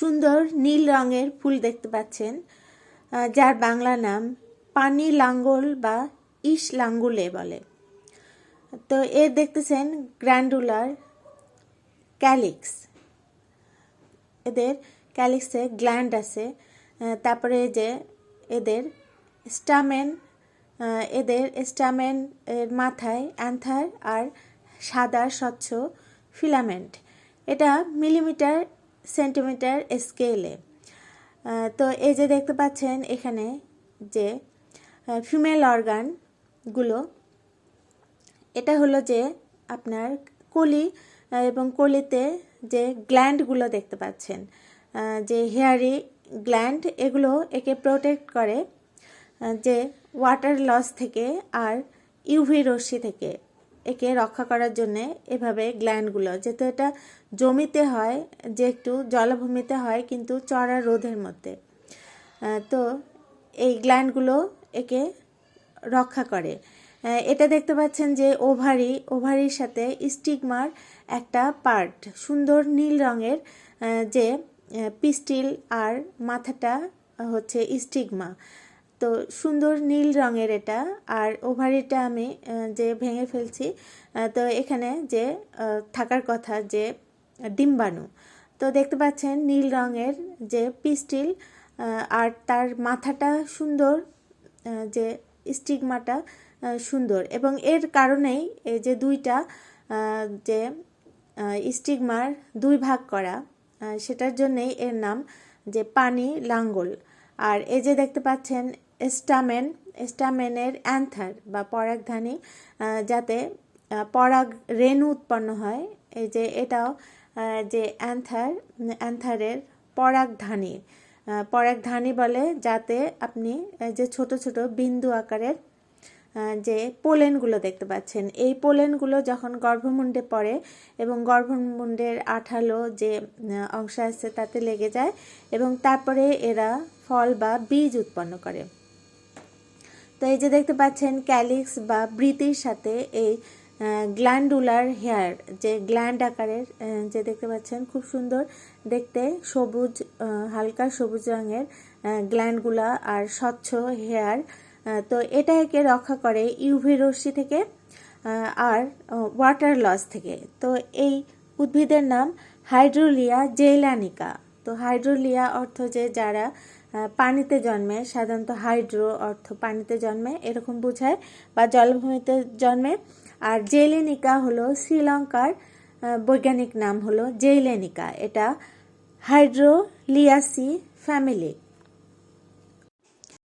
সুন্দর নীল রঙের ফুল দেখতে পাচ্ছেন যার বাংলা নাম পানি লাঙ্গল বা ইস লাঙ্গুলে বলে। তো এর দেখতেছেন গ্র্যান্ডুলার ক্যালিক্স। এদের ক্যালিক্সে গ্ল্যান্ড আছে তারপরে যে এদের স্টামেন এদের স্টামেন এর মাথায় অ্যান্থার আর সাদা স্বচ্ছ ফিলামেন্ট। এটা মিলিমিটার সেন্টিমিটার স্কেলে। তো এই যে দেখতে পাচ্ছেন এখানে যে ফিমেল অর্গানগুলো এটা হলো যে আপনার কলি এবং কলিতে যে গ্ল্যান্ডগুলো দেখতে পাচ্ছেন যে হেয়ারি গ্ল্যান্ড এগুলো একে প্রোটেক্ট করে যে ওয়াটার লস থেকে আর ইউভি রশ্মি থেকে। একে রক্ষা করার জন্যে এভাবে গ্ল্যান্ডগুলো যেহেতু এটা জমিতে হয়, যে একটু জলাভূমিতে হয়, কিন্তু চড়া রোদের মধ্যে। তো এই গ্ল্যান্ডগুলো একে রক্ষা করে। এটা দেখতে পাচ্ছেন যে ওভারি ওভারির সাথে স্টিগমার একটা পার্ট সুন্দর নীল রঙের যে পিস্টিল আর মাথাটা হচ্ছে স্টিগমা তো সুন্দর নীল রঙের এটা। আর ওভারিটা আমি যে ভেঙে ফেলছি তো এখানে যে থাকার কথা যে ডিম্বাণু। তো দেখতে পাচ্ছেন নীল রঙের যে পিস্টিল আর তার মাথাটা সুন্দর যে স্টিগমাটা সুন্দর। এবং এর কারণেই এই যে দুইটা যে স্টিগমার দুই ভাগ করা সেটার জন্যেই এর নাম যে পানি লাঙ্গল। আর এই যে দেখতে পাচ্ছেন, স্টামেন, স্টামেনের অ্যান্থার বা পরাগধানী যাতে পরাগ রেণু উৎপন্ন হয়। এই যে এটাও যে অ্যান্থার, অ্যান্থারের পরাগধানী পরাগধানী বলে যাতে আপনি যে ছোট ছোট বিন্দু আকারের যে পোলেনগুলো দেখতে পাচ্ছেন। এই পোলেনগুলো যখন গর্ভমুণ্ডে পড়ে এবং গর্ভমুণ্ডের আঠালো যে অংশ আছে তাতে লেগে যায় এবং তারপরে এরা ফল বা বীজ উৎপন্ন করে। তো এই যে দেখতে পাচ্ছেন, ক্যালিক্স বা বৃতির সাথে এই গ্ল্যান্ডুলার হেয়ার, যে গ্ল্যান্ড আকারের যে দেখতে পাচ্ছেন, খুব সুন্দর দেখতে সবুজ হালকা সবুজ রঙের গ্ল্যান্ডগুলা আর স্বচ্ছ হেয়ার। তো এটা একে রক্ষা করে ইউভি রশ্মি থেকে আর ওয়াটার লস থেকে। তো এই উদ্ভিদের নাম হাইড্রোলিয়া জেইলানিকা। তো হাইড্রোলিয়া অর্থ যে যারা পানিতে জন্মে, সাধারণত হাইড্রো অর্থ পানিতে জন্মে, এরকম বোঝায়, বা জলভূমিতে জন্মে। আর জেলেনিকা হলো শ্রীলঙ্কার বৈজ্ঞানিক নাম হলো জেলেনিকা এটা হাইড্রোলিয়াসি ফ্যামিলি।